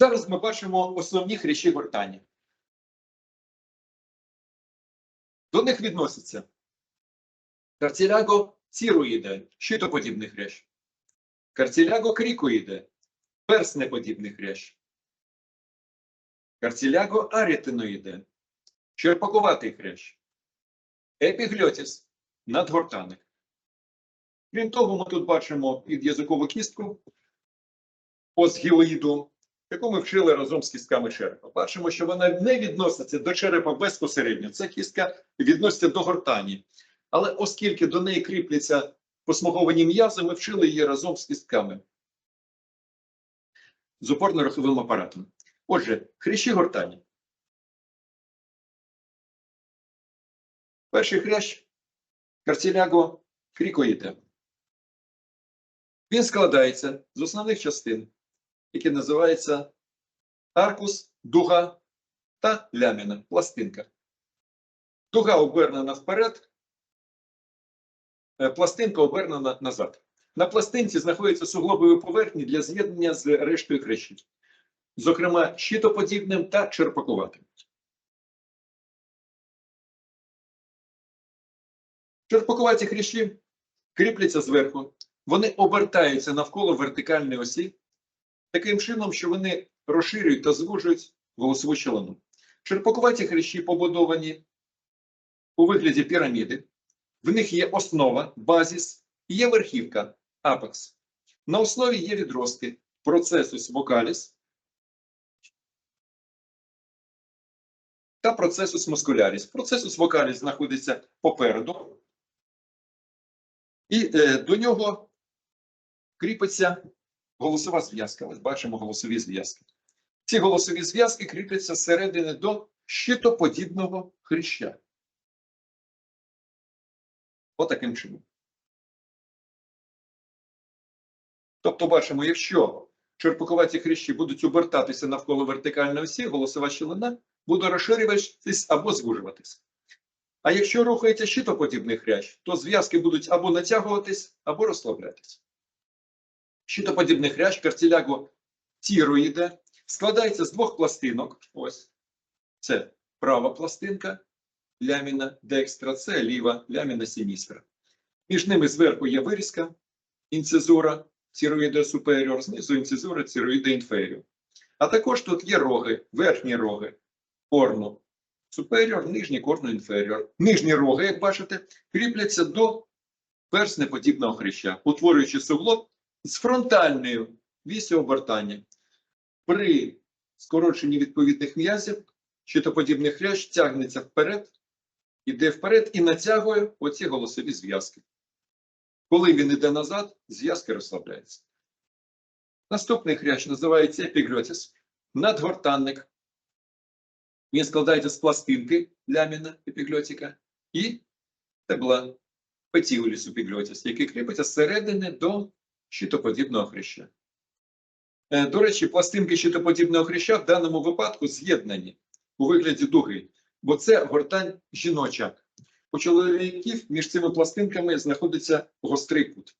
Зараз ми бачимо основні хрящі гортані. До них відносяться карціляго ціруїде, щитоподібний хрящ, карціляго крікоїде, перснеподібний хрящ, карціляго арітиноїде, черпакуватий хрящ, епігльотіс, надгортаник. Крім того, ми тут бачимо під'язикову кістку осгілоїду, яку ми вчили разом з кістками черепа. Бачимо, що вона не відноситься до черепа безпосередньо. Ця кістка відноситься до гортані. Але оскільки до неї кріпляться посмаговані м'язи, ми вчили її разом з кістками з опорно-руховим апаратом. Отже, хрящі гортані. Перший хрящ карціляго крікоїде. Він складається з основних частин, які називаються аркус, дуга та ляміна, пластинка. Дуга обернена вперед, е, пластинка обернена назад. На пластинці знаходяться суглобові поверхні для з'єднання з рештою хрящів, зокрема щитоподібним та черпакуватим. Черпакуваті хрящі кріпляться зверху, вони обертаються навколо вертикальної осі таким чином, що вони розширюють та звужують голосову щелину. Черпакуваті хрящі побудовані у вигляді піраміди. В них є основа, базіс і є верхівка апекс. На основі є відростки процесус вокаліс та процесус мускуляріс. Процесус вокаліс знаходиться попереду, і е, до нього кріпиться голосова зв'язка. Ось бачимо голосові зв'язки. Ці голосові зв'язки кріпляться зсередини до щитоподібного хряща. Отаким чином. Тобто, бачимо, якщо черпакуваті хрящі будуть обертатися навколо вертикальної осі, голосова щілина буде розширюватись або звужуватись. А якщо рухається щитоподібний хрящ, то зв'язки будуть або натягуватись, або розслаблятись. Щитоподібний хрящ карціляго тіроїде складається з двох пластинок. Ось це права пластинка ляміна декстра, це ліва ляміна сіністра. Між ними зверху є вирізка, інцизура тіроїда суперіор, знизу інцизура тіроїда інферіор. А також тут є роги, верхні роги, корну суперіор, нижній корну інферіор. Нижні роги, як бачите, кріпляться до перснеподібного хряща, утворюючи суглоб з фронтальною вісю обертання. При скороченні відповідних м'язів щитоподібний хрящ тягнеться вперед, іде вперед і натягує оці голосові зв'язки. Коли він йде назад, зв'язки розслабляються. Наступний хрящ називається епіглотіс, надгортанник. Він складається з пластинки ляміна епіглотика і стебла петіоліс епіглотіс, який кріпиться зсередини до щитоподібного хряща. Е, До речі, пластинки щитоподібного хряща в даному випадку з'єднані у вигляді дуги, бо це гортань жіноча. У чоловіків між цими пластинками знаходиться гострий кут,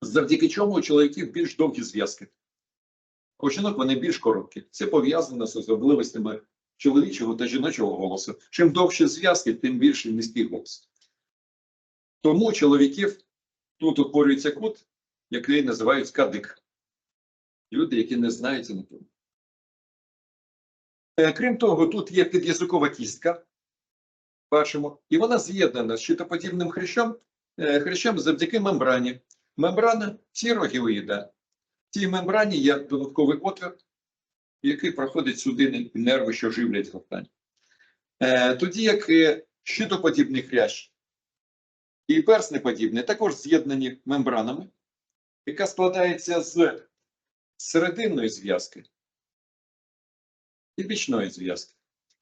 завдяки чому у чоловіків більш довгі зв'язки. У жінок вони більш короткі. Це пов'язано з особливостями чоловічого та жіночого голосу. Чим довші зв'язки, тим більше низький голос. Тому чоловіків тут утворюється кут, який називають кадик. Люди, які не знають анатомію. Е, Крім того, тут є під'язикова кістка, бачимо, і вона з'єднана з щитоподібним хрящом, е, хрящем завдяки мембрані. Мембрана сірогіоїда. В цій мембрані є додатковий отвір, який проходить і нерви, що живлять гортань. Е, Тоді як щитоподібний хрящ і перснеподібний також з'єднані мембранами, яка складається з серединної зв'язки і бічної зв'язки.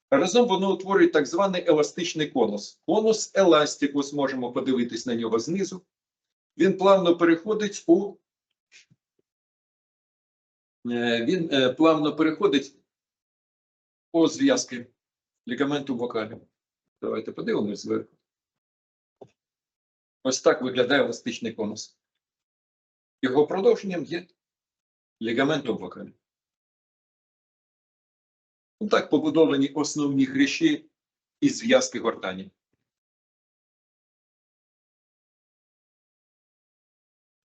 Разом воно утворює так званий еластичний конус. Конус еластикус, можемо подивитись на нього знизу. Він плавно переходить у е, він е, плавно переходить по зв'язки лігаменту вокалі. Давайте подивимось зверху. Ось так виглядає еластичний конус. Його продовженням є лігамент облака. Так побудовані основні гріші і зв'язки гортані.